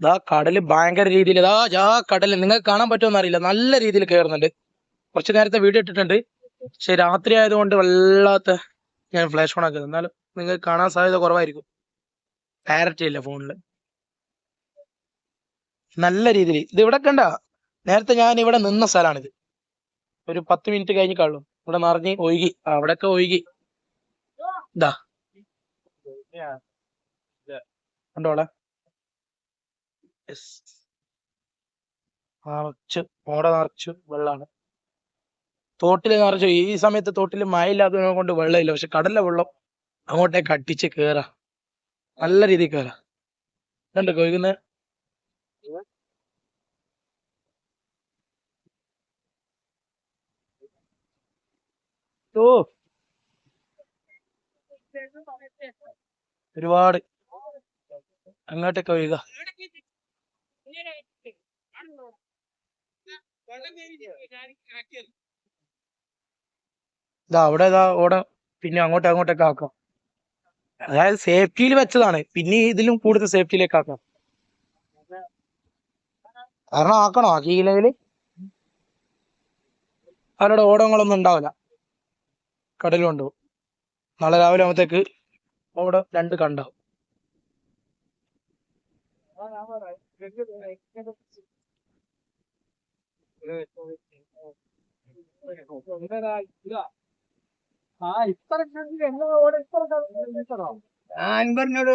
ഇതാ കടൽ ഭയങ്കര രീതിയിൽ ഇതാ ആ കടൽ. നിങ്ങൾക്ക് കാണാൻ പറ്റുമെന്ന് അറിയില്ല നല്ല രീതിയിൽ കയറുന്നുണ്ട്. കുറച്ച് നേരത്തെ വീഡിയോ ഇട്ടിട്ടുണ്ട്. പക്ഷെ രാത്രി ആയതുകൊണ്ട് വല്ലാത്ത ഞാൻ ഫ്ലാഷ് ഓൺ ആക്കുന്നത്. എന്നാലും നിങ്ങൾക്ക് കാണാൻ സാധ്യത കുറവായിരിക്കും. ക്ലാരിറ്റി ഇല്ല ഫോണിൽ നല്ല രീതിയിൽ. ഇത് ഇവിടെ കണ്ട? നേരത്തെ ഞാൻ ഇവിടെ നിന്ന സ്ഥലമാണിത്. ഒരു പത്ത് മിനിറ്റ് കഴിഞ്ഞ് കാണും ഇവിടെ നിറഞ്ഞ് ഒഴുകി. അവിടെ അവിടെയൊക്കെ ഒഴുകി. ഇതാ കണ്ടോളെ. നിറച്ച് ഓട നിറച്ചു വെള്ളമാണ് തോട്ടിൽ നിറച്ചു ഈ സമയത്ത് തോട്ടിൽ മഴയില്ലാത്തതിനെ കൊണ്ട് വെള്ളമില്ല. പക്ഷെ കടലിലെ വെള്ളം അങ്ങോട്ടേക്ക് കട്ടിച്ച് കേറാ. നല്ല രീതിയിൽ കേറാ. ഇതുണ്ട് കൊയ്കുന്ന? ഓ. ഒരുപാട്. അങ്ങോട്ടൊക്കെ ഒഴുക ഇതാ അവിടെ ഇതാ ഓടെ പിന്നെ അങ്ങോട്ടും അങ്ങോട്ടൊക്കെ ആക്കാം. അതായത് സേഫ്റ്റിയിൽ വെച്ചതാണ്. പിന്നെ ഇതിലും കൂടുതൽ സേഫ്റ്റിയിലേക്ക് ആക്കാം. കാരണം ആക്കണോ? ആക്കിയില്ലെങ്കിൽ അവരുടെ ഓടങ്ങളൊന്നും ഉണ്ടാവില്ല. കടലും ഉണ്ടാവും നാളെ രാവിലെ ആകുമ്പോഴത്തേക്ക് ഓടം രണ്ട് കണ്ടാവും. അൻപറിനോട്